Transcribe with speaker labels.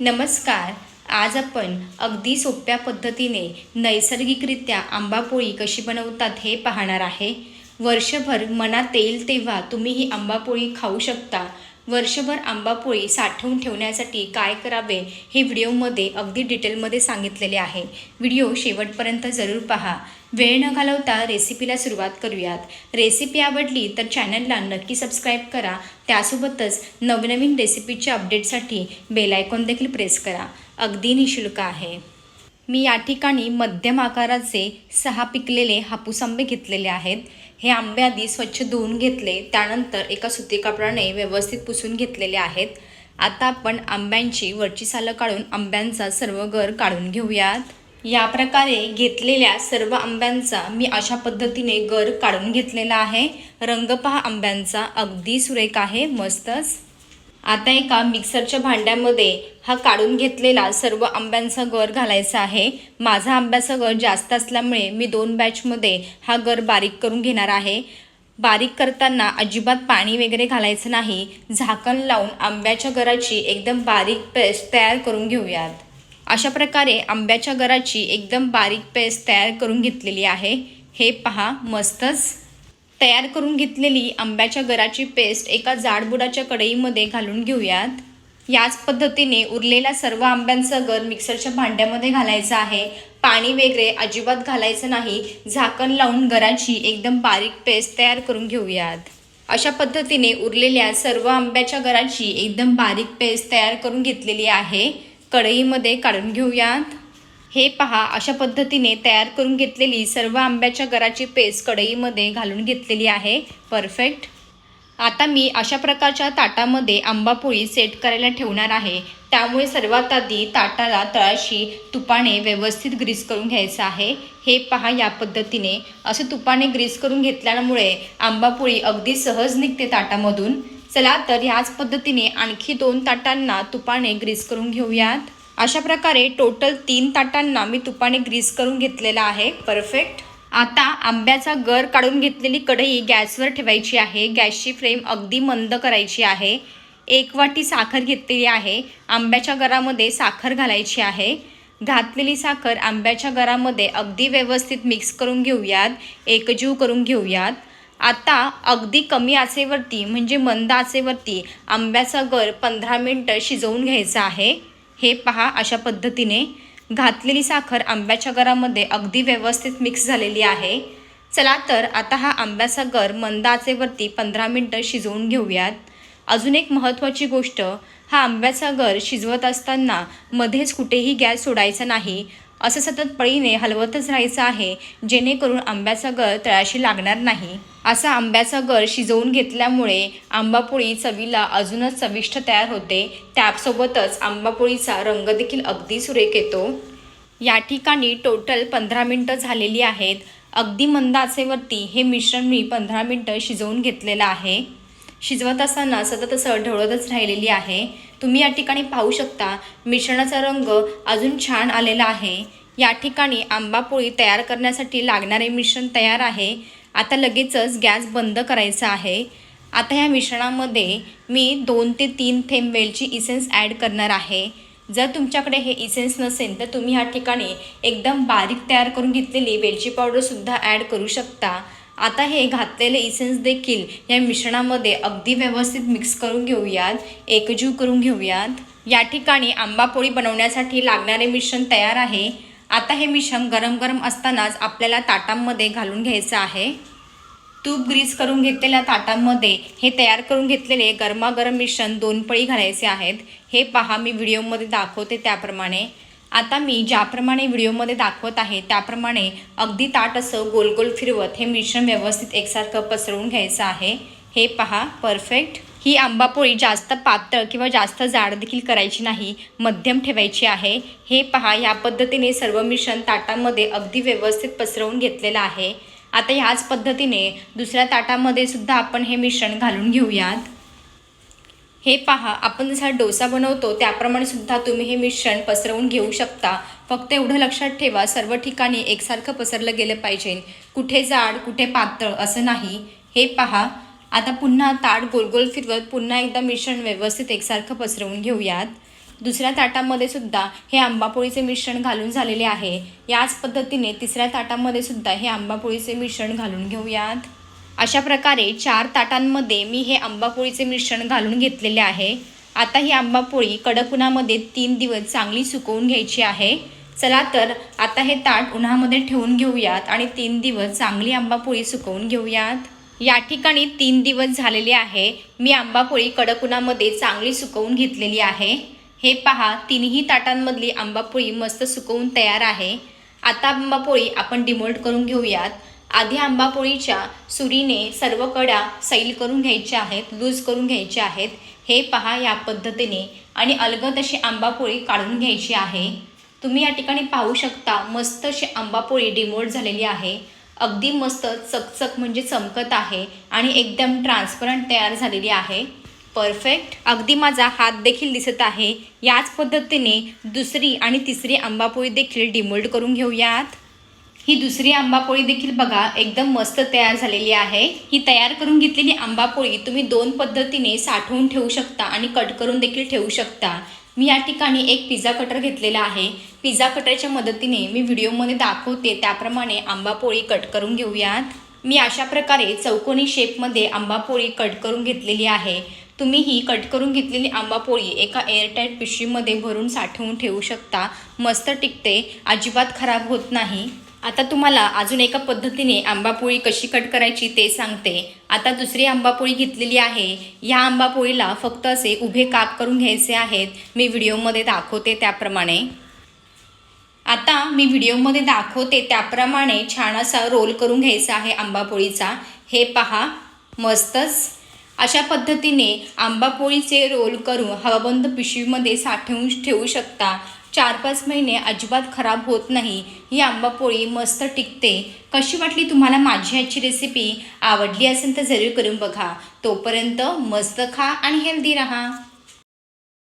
Speaker 1: नमस्कार. आज आपण अगदी सोप्या पद्धतीने नैसर्गिकरित्या आंबापोळी कशी बनवतात हे पाहणार आहे. वर्षभर मनात येईल तेव्हा तुम्ही ही आंबापोळी खाऊ शकता. वर्षभर आंबापोळी साठवून ठेवण्यासाठी काय करावे हे व्हिडिओमध्ये अगदी डिटेलमध्ये सांगितलेले आहे. व्हिडिओ शेवटपर्यंत जरूर पहा. वेळ न घालवता रेसिपीला सुरुवात करूयात. रेसिपी आवडली तर चॅनलला नक्की सबस्क्राईब करा. त्यासोबतच नवनवीन रेसिपीच्या अपडेटसाठी बेलायकॉन देखील प्रेस करा. अगदी निशुल्क आहे. मी या ठिकाणी मध्यम आकाराचे सहा पिकलेले हापूस आंबे घेतलेले आहेत. हे आंबे आधी स्वच्छ धुवून घेतले त्यानंतर एका सुती कापडाने व्यवस्थित पुसून घेतलेले आहेत. आता आपण आंब्यांची वरची सालं काढून आंब्यांचा सर्व गर काढून घेऊयात. या प्रकारे घेतलेल्या सर्व आंब्यांचा मी अशा पद्धतीने गर काढून घेतलेला आहे. रंग पहा आंब्यांचा. अगदी सुरेख आहे. मस्तच. आता एका मिक्सरच्या भांड्यामध्ये हा काढून घेतलेला सर्व आंब्यांचा गर घालायचा आहे. माझा आंब्याचा गर जास्त असल्यामुळे मी दोन बॅचमध्ये हा गर बारीक करून घेणार आहे. बारीक करताना अजिबात पाणी वगैरे घालायचं नाही. झाकण लावून आंब्याच्या गराची एकदम बारीक पेस्ट तयार करून घेऊयात. अशा प्रकारे आंब्याच्या गराची एकदम बारीक पेस्ट तयार करून घेतलेली आहे. हे पहा मस्तच. तयार करून घेतलेली आंब्याच्या गराची पेस्ट एका जाडबुडाच्या कढईमध्ये घालून घेऊयात. याच पद्धतीने उरलेला सर्व आंब्यांचा गर मिक्सरच्या भांड्यामध्ये घालायचा आहे. पाणी वगैरे अजिबात घालायचं नाही. झाकण लावून गराची एकदम बारीक पेस्ट तयार करून घेऊयात. अशा पद्धतीने उरलेल्या सर्व आंब्याच्या गराची एकदम बारीक पेस्ट तयार करून घेतलेली आहे. कढईमध्ये काढून घेऊयात. हे पहा अशा पद्धतीने तयार करून घेतलेली सर्व आंब्याच्या गराची पेस्ट कढईमध्ये घालून घेतलेली आहे. परफेक्ट आता मी अशा प्रकारच्या ताटामध्ये आंबापोळी सेट करायला ठेवणार आहे. त्यामुळे सर्वात आधी ताटाला तळाशी तुपाने व्यवस्थित ग्रीस करून घ्यायचं आहे. हे पहा या पद्धतीने. असे तुपाने ग्रीस करून घेतल्यामुळे आंबापोळी अगदी सहज निघते ताटामधून. चला तर ह्याच पद्धतीने आणखी दोन ताटांना तुपाने ग्रीस करून घेऊयात. अशा प्रकारे टोटल तीन ताटांना मी तुपाने ग्रीस करून घेतलेला आहे. परफेक्ट आता आंब्याचा गर काढून घेतलेली कढई गॅसवर ठेवायची आहे. गॅसची फ्लेम अगदी मंद करायची आहे. एक वाटी साखर घेतलेली आहे. आंब्याच्या गरामध्ये साखर घालायची आहे. घातलेली साखर आंब्याच्या गरामध्ये अगदी व्यवस्थित मिक्स करून घेऊयात. एकजीव करून घेऊयात. आता अगदी कमी आचेवरती म्हणजे मंद आचेवरती आंब्याचा गर पंधरा मिनटं शिजवून घ्यायचा आहे. हे पहा अशा पद्धतीने. घातलेली साखर आंब्याच्या गरामध्ये अगदी व्यवस्थित मिक्स झालेली आहे. चला तर आता हा आंब्याचा गर मंद आचेवरती पंधरा मिनटं शिजवून घेऊयात. अजून एक महत्त्वाची गोष्ट हा आंब्याचा गर शिजवत असताना मध्येच कुठेही गॅस सोडायचा नाही. असं सतत पळीने हलवतच राहायचं आहे जेणेकरून आंब्याचा गर तळाशी लागणार नाही. असा आंब्याचा गर शिजवून घेतल्यामुळे आंबापोळी चवीला अजूनच चविष्ट तयार होते. त्यासोबतच आंबापोळीचा रंग देखील अगदी सुरेख येतो. या ठिकाणी टोटल पंधरा मिनटं झालेली आहेत. अगदी मंद आचेवरती हे मिश्रण मी पंधरा मिनटं शिजवून घेतलेलं आहे. शिजवत असताना सतत असं ढवळतच राहिलेली आहे. तुम्ही या ठिकाणी पाहू शकता मिश्रणाचा रंग अजून छान आलेला आहे. या ठिकाणी आंबापोळी तयार करण्यासाठी लागणारे मिश्रण तयार आहे. आता लगेचच गॅस बंद करायचा आहे. आता ह्या मिश्रणामध्ये मी दोन ते तीन थेंब वेलची इसेन्स ॲड करणार आहे. जर तुमच्याकडे हे इसेन्स नसेल तर तुम्ही ह्या ठिकाणी एकदम बारीक तयार करून घेतलेली वेलची पावडरसुद्धा ॲड करू शकता. आता हे घातलेले इसेन्स देखील या मिश्रणामध्ये अगदी व्यवस्थित मिक्स करून घेऊयात एकजीव करून घेऊयात. या ठिकाणी आंबापोळी बनवण्यासाठी लागणारे मिश्रण तयार आहे. आता हे मिश्रण गरम गरम असतानाच आपल्याला ताटांमध्ये घालून घ्यायचं आहे. तूप ग्रीस करून घेतलेल्या ताटांमध्ये हे तयार करून घेतलेले गरमागरम मिश्रण दोन पळी घालायचे आहेत. हे पहा मी व्हिडिओमध्ये दाखवते त्याप्रमाणे. आता मी ज्याप्रमाणे व्हिडिओमध्ये दाखवत आहे त्याप्रमाणे अगदी ताट असं गोल गोल फिरवत हे मिश्रण व्यवस्थित एकसारखं पसरवून घ्यायचं आहे. हे पहा परफेक्ट. ही आंबापोळी जास्त पातळ किंवा जास्त जाड देखील करायची नाही मध्यम ठेवायची आहे. हे पहा या पद्धतीने सर्व मिश्रण ताटामध्ये अगदी व्यवस्थित पसरवून घेतलेलं आहे. आता ह्याच पद्धतीने दुसऱ्या ताटामध्ये सुद्धा आपण हे मिश्रण घालून घेऊयात. हे पहा आपण जसा डोसा बनवतो त्याप्रमाणे सुद्धा तुम्ही हे मिश्रण पसरवून घेऊ शकता. फक्त एवढं लक्षात ठेवा सर्व ठिकाणी एकसारखं पसरलं गेलं पाहिजे. कुठे जाड कुठे पातळ असं नाही. हे पहा आता पुन्हा ताट गोल गोल फिरवत पुन्हा एकदा मिश्रण व्यवस्थित एकसारखं पसरवून घेऊयात. दुसऱ्या ताटामध्ये सुद्धा हे आंबापोळीचे मिश्रण घालून झालेले आहे. याच पद्धतीने तिसऱ्या ताटामध्ये सुद्धा हे आंबापोळीचे मिश्रण घालून घेऊयात. अशा प्रकारे चार ताटांमध्ये मी हे आंबापोळीचे मिश्रण घालून घेतलेले आहे. आता ही आंबापोळी कडक उन्हामध्ये तीन दिवस चांगली सुकवून घ्यायची आहे. चला तर आता हे ताट उन्हामध्ये ठेवून घेऊयात आणि तीन दिवस चांगली आंबापोळी सुकवून घेऊयात. या ठिकाणी तीन दिवस झालेले आहे. मी आंबापोळी कडक उन्हामध्ये चांगली सुकवून घेतलेली आहे. हे पहा तिन्ही ताटांमधली आंबापोळी मस्त सुकवून तयार आहे. आता आंबापोळी आपण डिमोल्ड करून घेऊयात. आधी आंबापोळीच्या सुरीने सर्व कडा सैल करून घ्यायच्या आहेत लूज करून घ्यायच्या आहेत. हे पहा या पद्धतीने. आणि अलगद अशी आंबापोळी काढून घ्यायची आहे. तुम्ही या ठिकाणी पाहू शकता मस्त अशी आंबापोळी डिमोल्ड झालेली आहे. अगदी मस्त चकचक म्हणजे चमकत आहे आणि एकदम ट्रान्सपरंट तयार झालेली आहे. परफेक्ट अगदी माझा हात देखील दिसत आहे. याच पद्धतीने दुसरी आणि तिसरी आंबापोळी देखील डिमोल्ड करून घेऊयात. ही दुसरी आंबापोळी देखील बघा एकदम मस्त तयार झालेली आहे. ही तयार करून घेतलेली आंबापोळी तुम्ही दोन पद्धतीने साठवून ठेवू शकता आणि कट करून देखील ठेवू शकता. मी या ठिकाणी एक पिझ्झा कटर घेतलेला आहे. पिझ्झा कटरच्या मदतीने मी व्हिडिओमध्ये दाखवते. त्याप्रमाणे आंबापोळी कट करून घेऊयात. मी अशा प्रकारे चौकोनी शेपमध्ये आंबापोळी कट करून घेतलेली आहे. तुम्ही ही कट करून घेतलेली आंबापोळी एका एअरटाईट पिशवीमध्ये भरून साठवून ठेवू शकता. मस्त टिकते. अजिबात खराब होत नाही. आता तुम्हाला अजून एका पद्धतीने आंबापोळी कशी कट करायची ते सांगते. आता दुसरी आंबापोळी घेतलेली आहे. या आंबापोळीला फक्त असे उभे काप करून घ्यायचे आहेत. मी व्हिडिओमध्ये दाखवते त्याप्रमाणे. आता मी व्हिडिओमध्ये दाखवते त्याप्रमाणे छान असा रोल करून घ्यायचा आहे आंबापोळीचा. हे पहा मस्तच. अशा पद्धतीने आंबापोळीचे रोल करून हवाबंद पिशवीमध्ये साठवून ठेवू शकता. चार पाच महिने अजिबात खराब होत नाही. ही आंबापोळी मस्त टिकते. कशी वाटली तुम्हाला माझी आजची रेसिपी आवडली असेल तर जरूर करून बघा. तोपर्यंत मस्त खा आणि हेल्दी राहा.